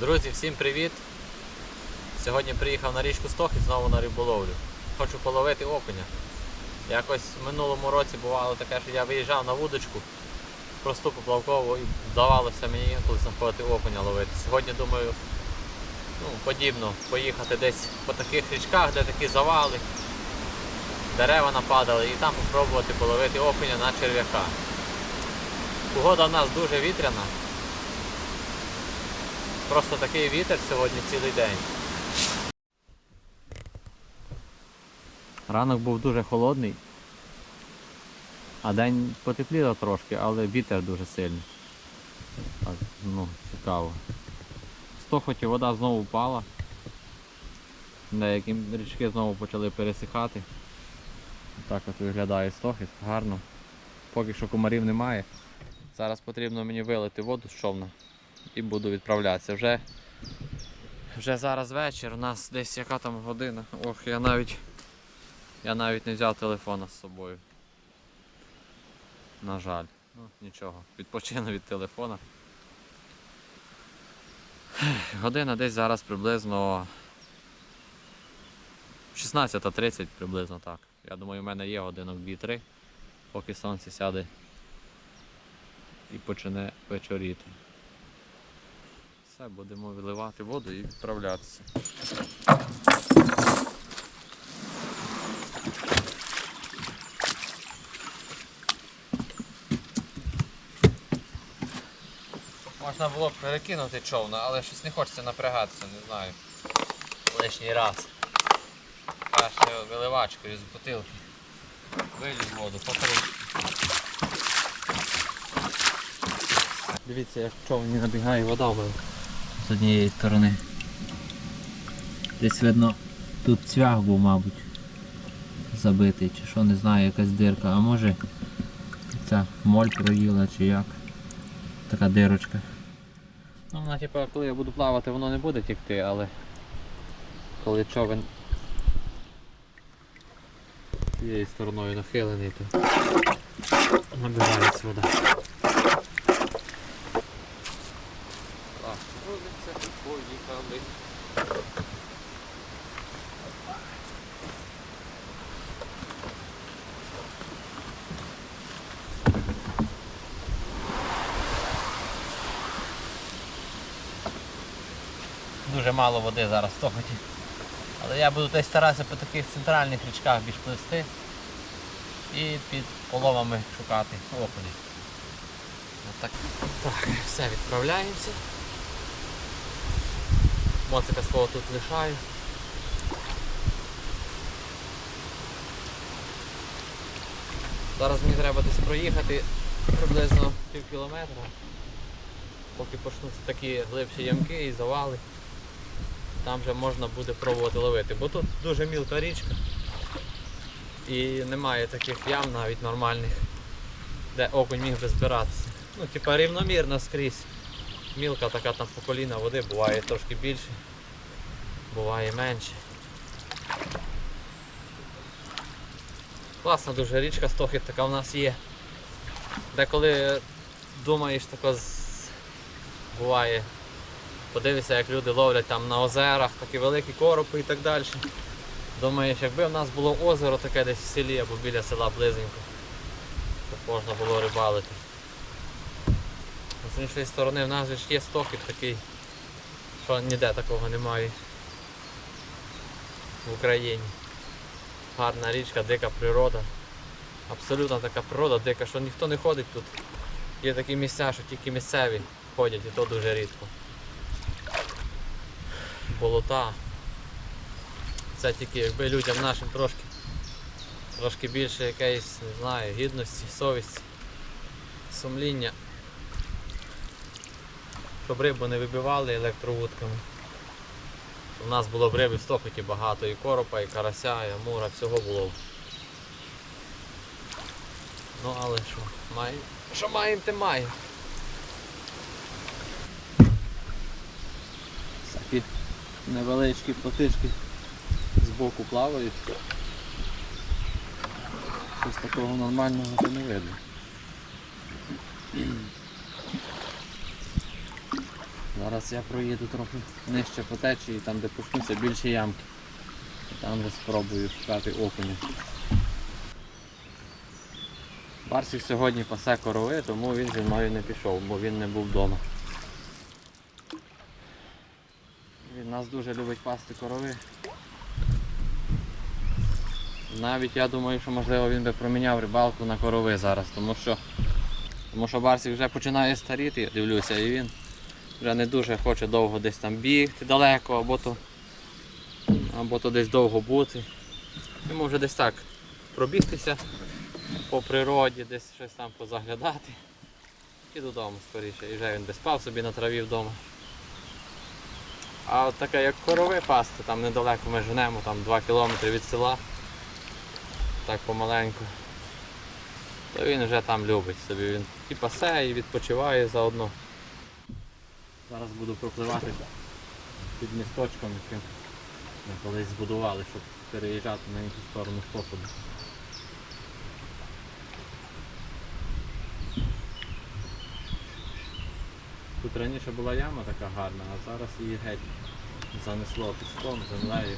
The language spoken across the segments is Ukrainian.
Друзі, всім привіт! Сьогодні приїхав на річку Стохід знову на риболовлю. Хочу половити окуня. Якось в минулому році бувало таке, що я виїжджав на вудочку, просту поплавкову і вдавалося мені інколи знаходити окуня ловити. Сьогодні думаю, ну, подібно поїхати десь по таких річках, де такі завали, дерева нападали, і там спробувати половити окуня на черв'яка. Погода в нас дуже вітряна. Просто такий вітер сьогодні цілий день. Ранок був дуже холодний, а день потепліло трошки, але вітер дуже сильний. Так, ну, цікаво. Стохоті вода знову впала. Деякі річки знову почали пересихати. Так от виглядає стохід, гарно. Поки що комарів немає. Зараз потрібно мені вилити воду з човна і буду відправлятися. Вже, вже зараз вечір, у нас десь яка там година. Ох, я навіть, я навіть не взяв телефона з собою. На жаль. Ну, нічого, відпочину від телефона. Година десь зараз приблизно 16.30 приблизно так. Я думаю, у мене є годинок 2-3, поки сонце сяде і почне вечоріти. Все, будемо виливати воду і відправлятися. Можна було б перекинути човна, але щось не хочеться напрягатися, не знаю. Лишній раз. Краще виливачкою з бутилки. Виліз воду, покрутку. Дивіться, як в човні набігає вода в мене. З однієї сторони. Десь видно, тут цвях був, мабуть, забитий, чи що, не знаю, якась дирка, а може ця моль проїла чи як. Така дирочка. Ну вона типу, коли я буду плавати, воно не буде тікти, але коли човен цією стороною нахилений, то набирається вода. Дуже мало води зараз в Тохоті. Але я буду десь старатися по таких центральних річках більш плисти і під половами шукати окуня. Отак. Так, все, відправляємося. Моцика свого тут лишаю. Зараз мені треба десь проїхати приблизно пів кілометра, поки почнуться такі глибші ямки і завали. Там вже можна буде пробувати ловити, бо тут дуже мілка річка і немає таких ям навіть нормальних, де окунь міг би збиратися. Ну, типа рівномірно скрізь. Мілка така там по коліна води, буває трошки більше, буває менше. Класна дуже річка Стохід така в нас є. Деколи думаєш тако буває. Подивишся, як люди ловлять там на озерах, такі великі коропи і так далі. Думаєш, якби в нас було озеро таке десь в селі або біля села близенько, щоб можна було рибалити. З іншої сторони в нас ж є стохід такий, що ніде такого немає в Україні. Гарна річка, дика природа. Абсолютно така природа дика, що ніхто не ходить тут. Є такі місця, що тільки місцеві ходять і то дуже рідко. Болота. Це тільки якби людям нашим трошки трошки більше якоїсь, не знаю, гідності, совісті, сумління. Щоб рибу не вибивали електровудками. У нас було б риби в стохоті багато, і коропа, і карася, і амура, всього було б. Ну але що, маємо, що маємо, те маємо. Такі невеличкі плотички збоку плавають. Щось такого нормального то не видно. Зараз я проїду трохи нижче по течії, там де почнуться більші ямки. Там вже спробую шукати окуня. Барсик сьогодні пасе корови, тому він зі мною не пішов, бо він не був вдома. Він нас дуже любить пасти корови. Навіть я думаю, що можливо він би проміняв рибалку на корови зараз, тому що, тому що Барсик вже починає старіти, я дивлюся, і він вже не дуже хоче довго десь там бігти далеко, або то, або то десь довго бути. Йому вже десь так пробігтися по природі, десь щось там позаглядати. І додому скоріше. І вже він би спав собі на траві вдома. А от таке як корови пасти, там недалеко ми женемо, там 2 кілометри від села. Так помаленьку. То він вже там любить собі. Він і пасе, і відпочиває заодно. Зараз буду пропливати під місточком, яким ми колись збудували, щоб переїжджати на іншу сторону походу. Тут раніше була яма така гарна, а зараз її геть занесло піском, землею.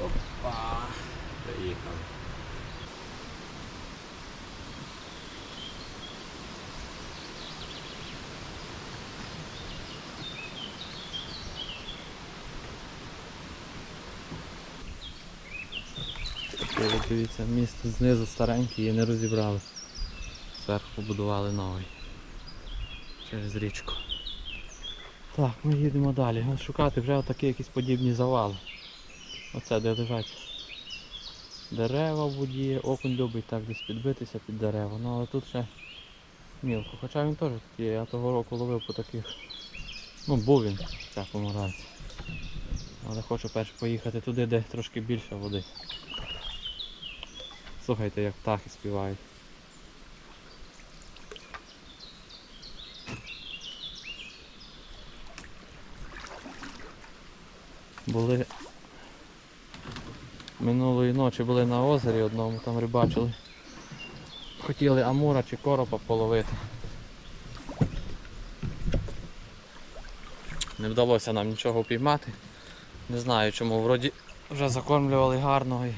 Опа! Приїхали. Дивіться, міст знизу старенький і не розібрали. Зверху побудували новий. Через річку. Так, ми їдемо далі. Шукати вже отакі якісь подібні завали. Оце де лежать дерева в воді, окунь любить так десь підбитися під дерева. Ну але тут ще мілко. Хоча він теж тут є, я того року ловив по таких. Ну був він в всякому разі. Але хочу перш поїхати туди, де трошки більше води. Слухайте, як птахи співають. Були минулої ночі були на озері одному, там рибачили. Хотіли амура чи коропа половити. Не вдалося нам нічого піймати. Не знаю чому, вроді вже закормлювали гарно і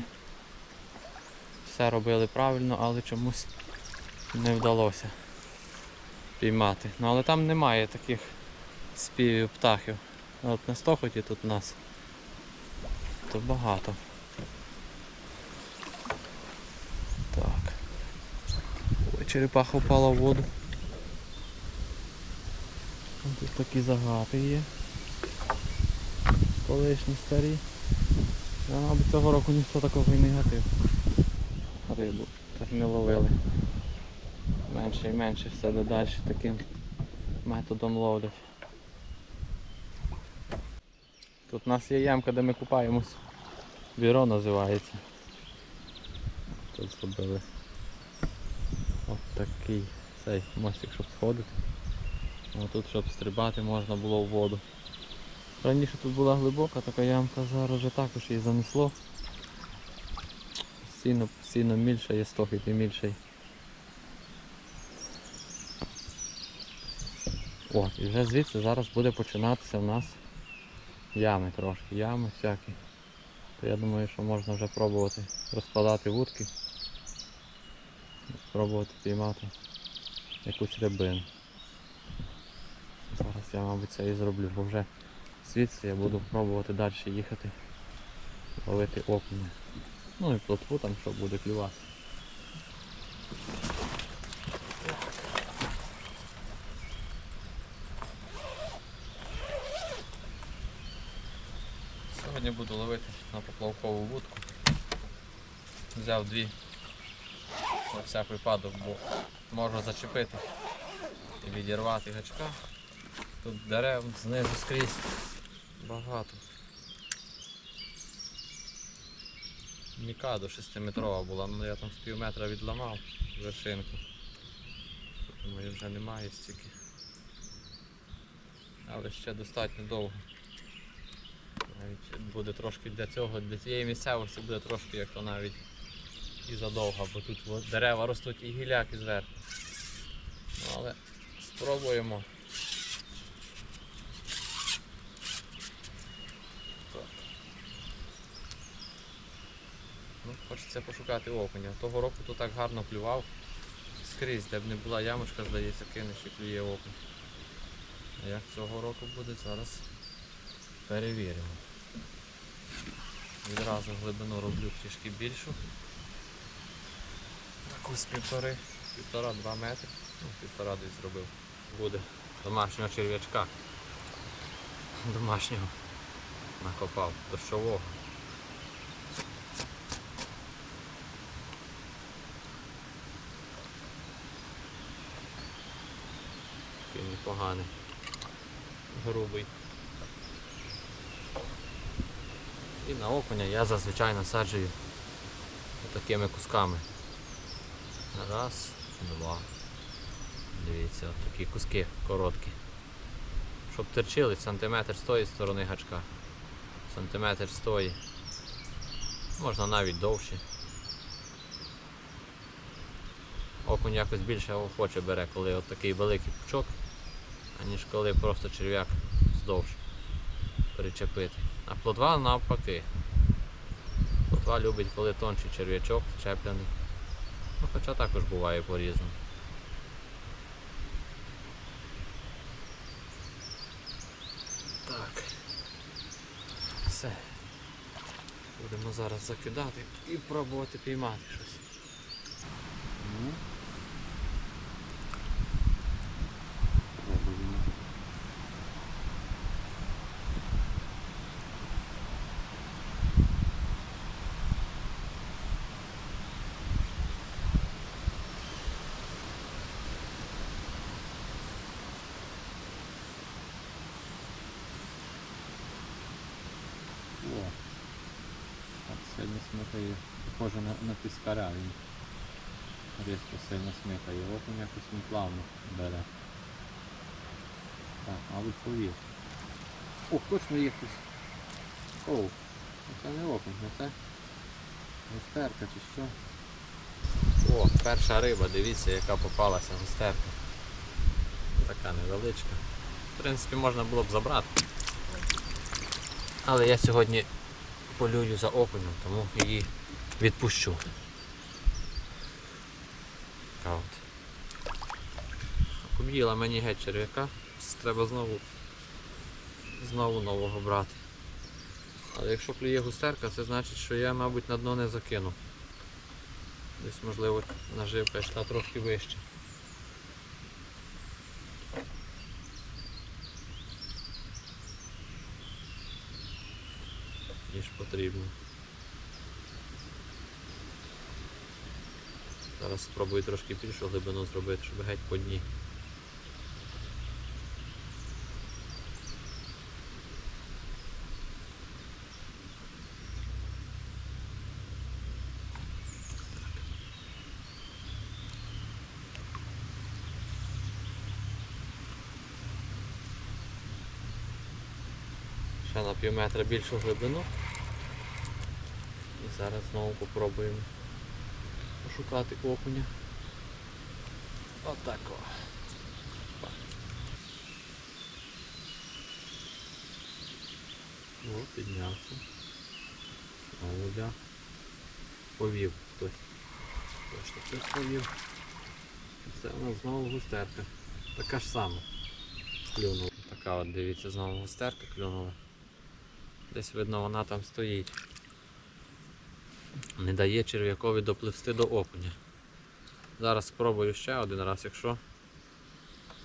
все робили правильно, але чомусь не вдалося піймати. Ну але там немає таких співів птахів. От на стохоті тут у нас то багато. Так. Ой, черепаха впала в воду. Тут такі загати є. Колишні старі. А, мабуть, цього року ніхто такого і не гатив. Рибу так не ловили. Менше і менше все далі таким методом ловлять. Тут у нас є ямка, де ми купаємось. Біро називається. Тут зробили от такий цей мостик, щоб сходити. А тут, щоб стрибати, можна було в воду. Раніше тут була глибока така ямка, зараз вже також її занесло. Сіно, сіно мільше є стохід і мільший. О, і вже звідси зараз буде починатися в нас ями трошки, ями всякі. То я думаю, що можна вже пробувати розкладати вудки. Спробувати піймати якусь рибину. Зараз я, мабуть, це і зроблю, бо вже звідси я буду пробувати далі їхати, ловити окуня. Ну і плотву там, що буде клювати. Сьогодні буду ловити на поплавкову вудку. Взяв дві на всяк випадок, бо можу зачепити і відірвати гачка. Тут дерев знизу скрізь багато. Мікадо 6-метрова була, ну я там з пів метра відламав вершинку. Думаю, вже немає стільки. Але ще достатньо довго буде трошки для цього, для цієї місцевості буде трошки, як то навіть і задовго, бо тут дерева ростуть і гіляк і зверху. Ну, але спробуємо. Ну, Хочеться пошукати окуня. Того року тут так гарно плював. Скрізь, де б не була ямочка, здається, кинеш і клює окунь. А як цього року буде, зараз перевіримо. Відразу глибину роблю трішки більшу. Таку з півтори, півтора-два метри. Ну, півтора десь зробив. Буде домашнього черв'ячка. Домашнього накопав дощового. Такий непоганий. Грубий. І на окуня я зазвичай насаджую такими кусками. Раз, два. Дивіться, от такі куски короткі. Щоб терчили сантиметр з тої сторони гачка. Сантиметр з тої. Можна навіть довше. Окунь якось більше охоче бере, коли от такий великий пучок, аніж коли просто черв'як здовж причепити. А плотва навпаки. Плотва любить, коли тонший черв'ячок чепляний. Ну, хоча також буває по-різному. Так. Все. Будемо зараз закидати і пробувати піймати щось. Ну. Пробуємо. О, так сильно смикає, похоже на, на піскаря він. Різко сильно смикає. Окунь якось він плавно бере. Так, мабуть повір. Ох, точно є. Оу, це не окунь, це густерка чи що. О, перша риба, дивіться, яка попалася густерка. Така невеличка. В принципі, можна було б забрати. Але я сьогодні полюю за окунем, тому її відпущу. Об'їла мені геть черв'яка, треба знову знову нового брати. Але якщо клює густерка, це значить, що я, мабуть, на дно не закину. Десь, можливо, наживка йшла трохи вище. ніж потрібно. Зараз спробую трошки більшу глибину зробити, щоб геть по дні. Ще на пів метра більшу глибину. І зараз знову попробуємо пошукати окуня. Отако. О, піднявся. Ля. Повів хтось. Точно хтось повів. Це у нас знову густерка. Така ж сама. Клюнула. Така от, дивіться, знову густерка клюнула. Десь видно вона там стоїть. Не дає черв'якові допливсти до окуня. Зараз спробую ще один раз, якщо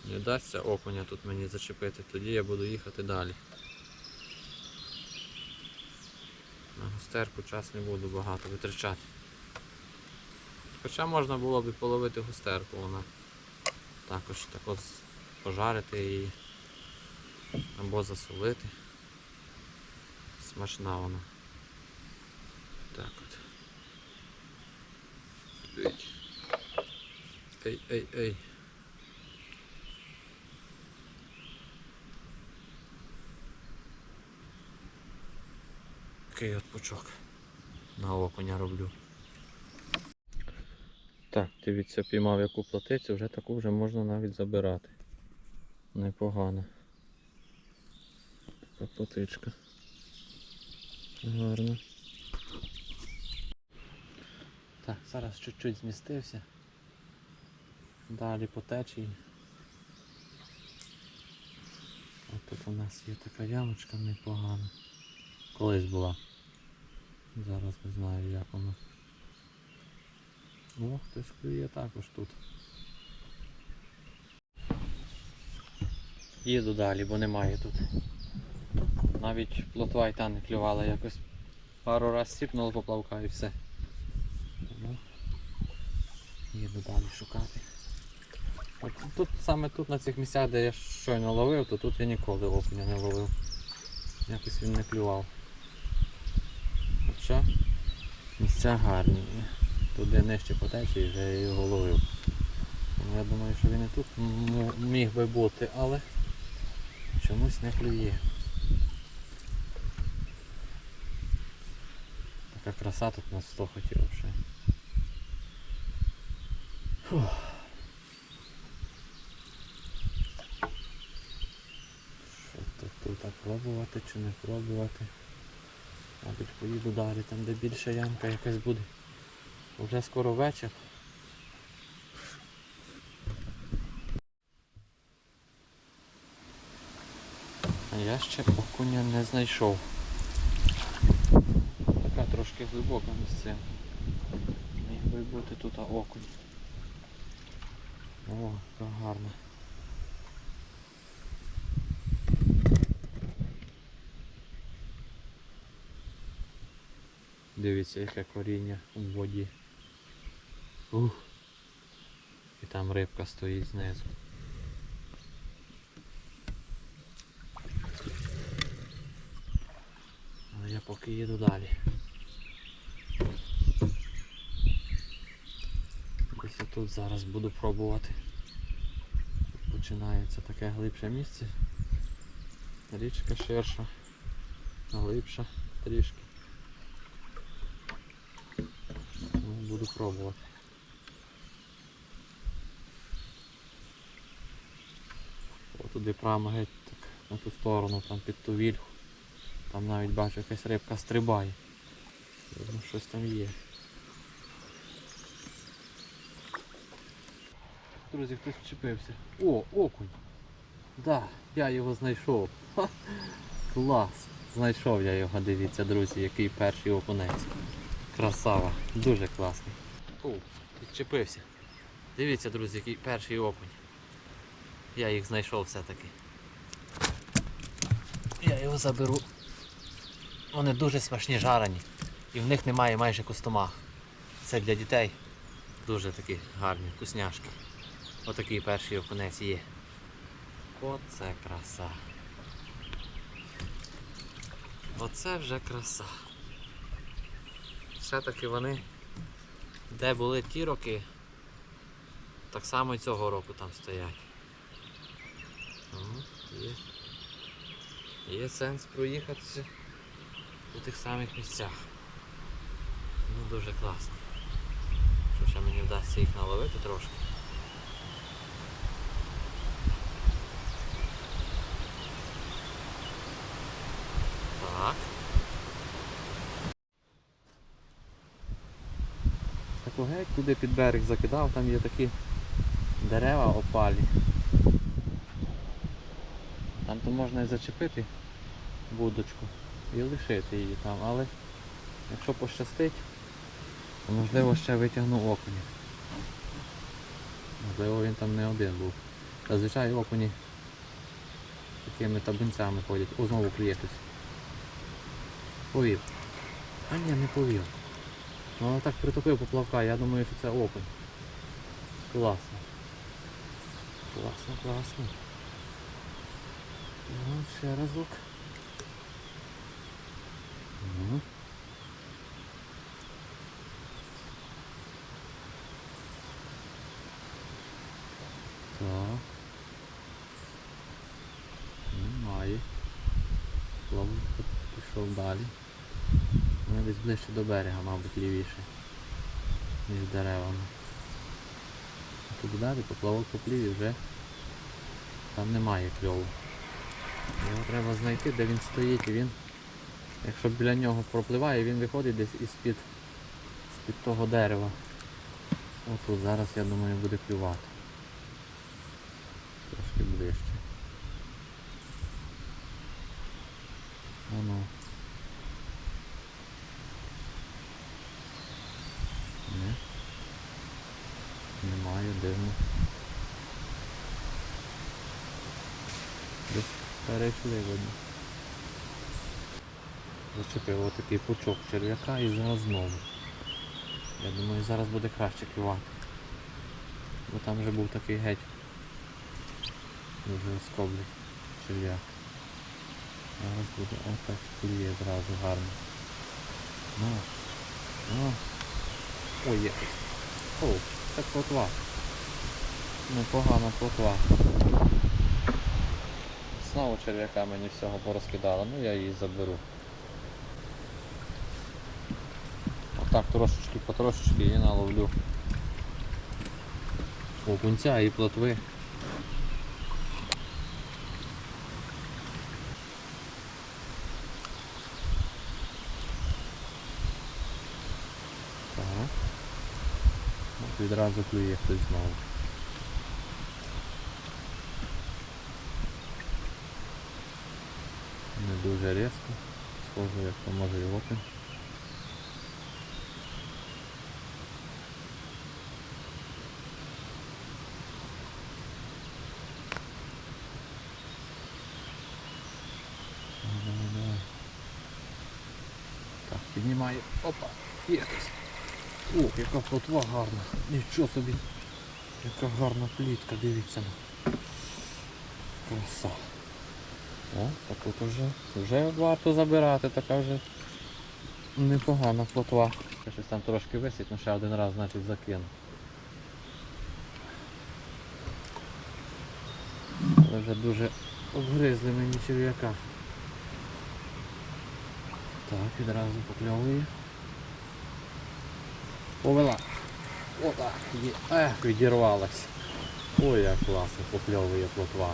не вдасться окуня тут мені зачепити, тоді я буду їхати далі. На густерку час не буду багато витрачати. Хоча можна було б половити густерку, вона також так пожарити її або засолити. Смачна вона. Так от. Ей. Ей, ей, ей. Такий отпучок. На окуня роблю. Так, дивіться, піймав яку платицю, вже таку вже можна навіть забирати. Непогано. Така платичка. Гарно. Так, зараз чуть-чуть змістився. Далі по течії. Ось тут у нас є така ямочка непогана. Колись була. Зараз не знаю як воно. О, хтось клює також тут. Їду далі, бо немає тут. Навіть плотва й та не клювала якось. Пару раз сіпнуло поплавка і все. Їду далі шукати. От тут саме тут на цих місцях, де я щойно ловив, то тут я ніколи окуня не ловив. Якось він не клював. Хоча місця гарні. Туди нижче по вже я його ловив. Я думаю, що він і тут міг би бути, але чомусь не клює. Така краса тут на 100 хотів вже. Що тут, тут пробувати чи не пробувати? Мабуть поїду далі, там де більша ямка якась буде. Вже скоро вечір. А я ще окуня не знайшов. Така трошки глибока місцина. Міг би бути тут окунь. О, яка гарна. Дивіться, яке коріння у воді. Ух. І там рибка стоїть знизу. Але я поки їду далі. Я тут зараз буду пробувати. Тут починається таке глибше місце. Річка ширша, глибша трішки. Буду пробувати. Туди прямо геть так, на ту сторону, там під ту вільху. Там навіть бачу якась рибка стрибає. Щось там є. Друзі, хтось вчепився. О, окунь! Да, я його знайшов. Ха, клас! Знайшов я його, дивіться, друзі, який перший окунець. Красава, дуже класний. О, відчепився. Дивіться, друзі, який перший окунь. Я їх знайшов все-таки. Я його заберу. Вони дуже смачні жарені. І в них немає майже костомах. Це для дітей дуже такі гарні вкусняшки. Отакий перший окунець є. Оце краса. Оце вже краса. Все таки вони, де були ті роки, так само і цього року там стоять. Є, є сенс проїхатися у тих самих місцях. Ну дуже класно. Що ще мені вдасться їх наловити трошки. Так. Таку геть туди під берег закидав, там є такі дерева опалі. Там то можна і зачепити вудочку і лишити її там, але якщо пощастить, то можливо ще витягну окуня. Можливо він там не один був. Зазвичай окуні такими табунцями ходять. О, знову клює хтось. Повів. А ні, не повів. Ну але так притопив поплавка, я думаю, що це окунь. Класно. Класно, класно. Ну, ще разок. Ну. Так. Немає. Плавник пішов далі. Десь ближче до берега, мабуть, лівіше, ніж деревами. Тут далі поплавок поплів і вже там немає кльову. Його треба знайти, де він стоїть він, якщо біля нього пропливає, він виходить десь із-під з-під того дерева. Отут зараз, я думаю, буде клювати. Трошки ближче. Воно. Ні. Немає, дивно. Десь перейшли видно. Зачепив отакий пучок черв'яка і зараз знову. Я думаю, зараз буде краще клювати. Бо там вже був такий геть. Дуже скоблий черв'як. Зараз буде отак клює зразу гарно. Ну. Ну. Ой, є. О, це плотва. Непогана плотва. Знову черв'яка мені всього порозкидала, ну я її заберу. Отак трошечки потрошечки її наловлю. Окунця і плотви. відразу клює хтось знову. Не дуже різко. Схоже, як то може і окунь. Давай, давай, давай. Так, піднімаю. Опа, є хтось. Ох, яка плотва гарна. Нічого собі. Яка гарна плітка, дивіться. Краса. О, так от вже, вже варто забирати, така вже непогана плотва. Щось там трошки висить, але ще один раз значить закину. Але вже дуже обгризли мені черв'яка. Так, відразу покльовує. Повела. Отак. Ех, відірвалась. Ой, як класно попльовує плотва.